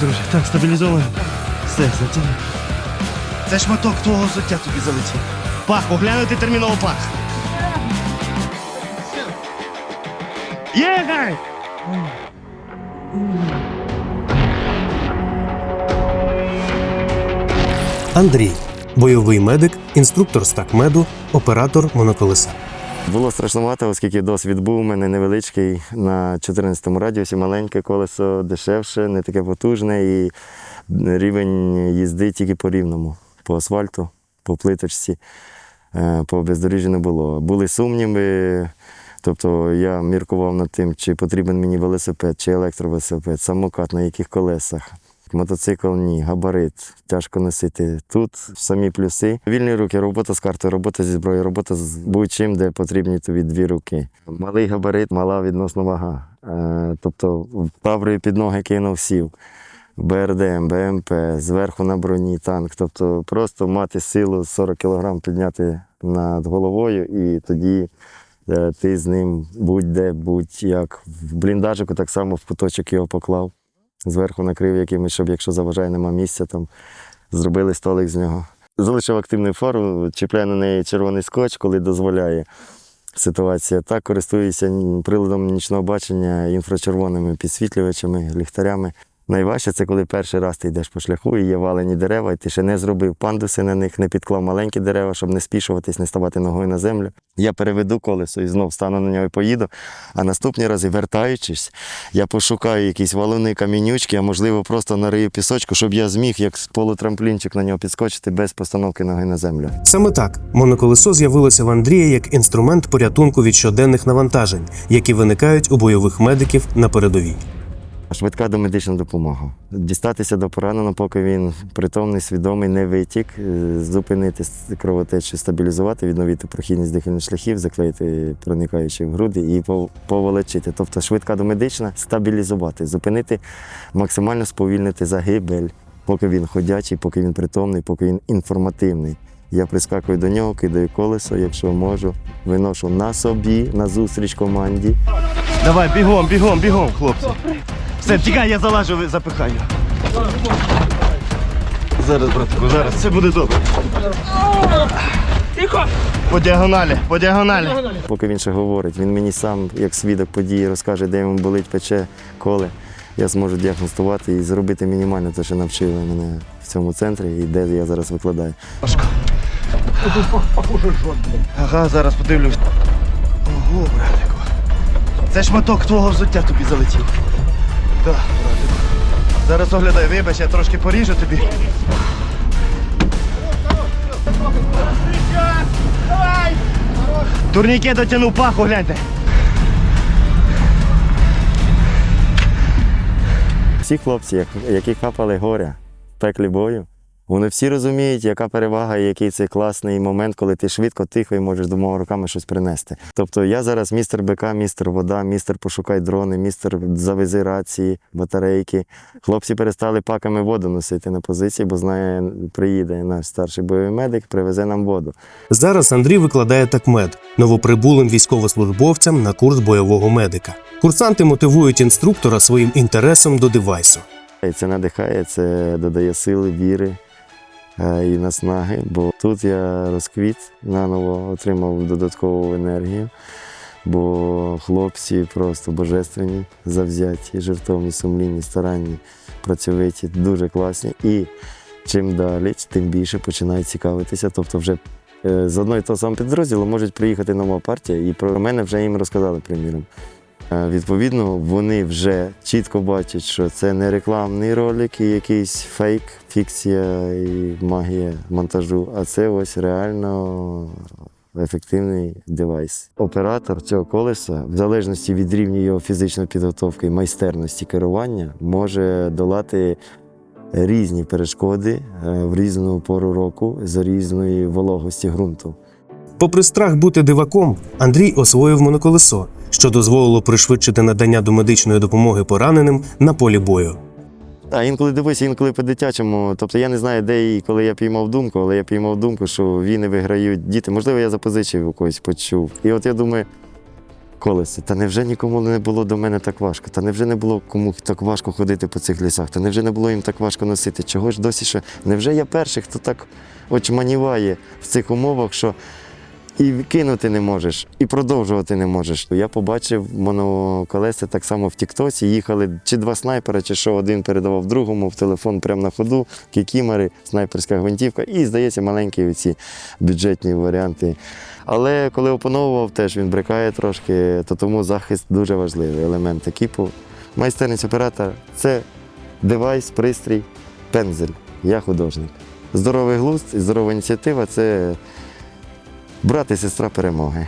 друже. Так, стабілізовуємо. Все, затягни. Це шматок твого взуття тобі залетів. Пах, оглянути терміново пах. Єгай! Андрій бойовий медик, інструктор стакмеду, оператор моноколеса. Було страшнувато, оскільки досвід був у мене невеличкий на 14-му радіусі, маленьке колесо, дешевше, не таке потужне, і рівень їзди тільки по рівному, по асфальту, по плиточці, е, по бездоріжжю не було. Були сумніви. Тобто я міркував над тим, чи потрібен мені велосипед, чи електровелосипед, самокат, на яких колесах. Мотоцикл ні, габарит, тяжко носити. Тут самі плюси. Вільні руки, робота з картою, робота зі зброєю, робота з будь-чим, де потрібні тобі дві руки. Малий габарит, мала відносно вага. Е, тобто правою під ноги кинув сів. БРДМ, БМП, зверху на броні танк. Тобто просто мати силу 40 кг підняти над головою і тоді е, ти з ним будь-де, будь-як. В бліндажику так само в куточок його поклав зверху накрив якимось, щоб якщо заважає, нема місця, там зробили столик з нього. Залишив активну фару, чіпляю на неї червоний скотч, коли дозволяє ситуація. Так користуюся приладом нічного бачення інфрачервоними підсвітлювачами, ліхтарями. Найважче це коли перший раз ти йдеш по шляху і є валені дерева, і ти ще не зробив пандуси на них, не підклав маленькі дерева, щоб не спішуватись, не ставати ногою на землю. Я переведу колесо і знов стану на нього і поїду. А наступні рази, вертаючись, я пошукаю якісь валуни, камінючки, а можливо просто нарию пісочку, щоб я зміг, як полутрамплінчик на нього підскочити без постановки ноги на землю. Саме так моноколесо з'явилося в Андрія як інструмент порятунку від щоденних навантажень, які виникають у бойових медиків на передовій. Швидка домедична допомога. Дістатися до пораненого, поки він притомний, свідомий, не витік, е, зупинити кровотечу, стабілізувати, відновити прохідність дихальних шляхів, заклеїти проникаючи в груди і пов- поволочити. Тобто швидка домедична стабілізувати, зупинити, максимально сповільнити загибель, поки він ходячий, поки він притомний, поки він інформативний. Я прискакую до нього, кидаю колесо, якщо можу, виношу на собі, назустріч команді. Давай, бігом, бігом, бігом, хлопці. Все, тікай, я залажу, запихаю. Зараз, братику, зараз, все буде добре. Тихо! По діагоналі, по діагоналі. Поки він ще говорить, він мені сам, як свідок події, розкаже, де йому болить, пече, коле. Я зможу діагностувати і зробити мінімально те, що навчили мене в цьому центрі і де я зараз викладаю. Важко. Ага, зараз подивлюсь. Ого, братику. Це шматок твого взуття тобі залетів. Так, братик. Зараз оглядай, вибач, я трошки поріжу тобі. Турніке дотягнув паху, гляньте. Всі хлопці, які хапали горя пеклі бою, вони всі розуміють, яка перевага і який це класний момент, коли ти швидко, тихо і можеш двома руками щось принести. Тобто я зараз містер БК, містер вода, містер пошукай дрони, містер завези рації, батарейки. Хлопці перестали паками воду носити на позиції, бо знає, приїде наш старший бойовий медик, привезе нам воду. Зараз Андрій викладає такмед новоприбулим військовослужбовцям на курс бойового медика. Курсанти мотивують інструктора своїм інтересом до девайсу. Це надихає, це додає сили, віри і наснаги. Бо тут я розквіт, наново отримав додаткову енергію, бо хлопці просто божественні, завзяті, жертовні, сумлінні, старанні, працьовиті, дуже класні. І чим далі, тим більше починають цікавитися. Тобто, вже е, з одного і того самого підрозділу можуть приїхати нова партія, і про мене вже їм розказали, приміром. Е, Відповідно, вони вже чітко бачать, що це не рекламний ролик і якийсь фейк, фікція і магія монтажу, а це ось реально ефективний девайс. Оператор цього колеса, в залежності від рівня його фізичної підготовки і майстерності керування, може долати різні перешкоди е, в різну пору року за різної вологості ґрунту. Попри страх бути диваком, Андрій освоїв моноколесо, що дозволило пришвидшити надання домедичної допомоги пораненим на полі бою. А інколи дивися, інколи по-дитячому. Тобто я не знаю, де і коли я піймав думку, але я піймав думку, що війни виграють діти. Можливо, я запозичив у когось почув. І от я думаю, колесо. Та невже нікому не було до мене так важко? Та невже не було кому так важко ходити по цих лісах? Та невже не було їм так важко носити? Чого ж досі ще? Невже я перший, хто так очманіває в цих умовах, що і кинути не можеш, і продовжувати не можеш. Я побачив моноколеса так само в Тіктосі. Їхали чи два снайпери, чи що один передавав другому в телефон прямо на ходу, кікімери, снайперська гвинтівка, і, здається, маленькі ці бюджетні варіанти. Але коли опановував, теж він брикає трошки, то тому захист дуже важливий елемент екіпу. Майстерність оператора це девайс, пристрій, пензель. Я художник. Здоровий глузд і здорова ініціатива це брат і сестра перемоги.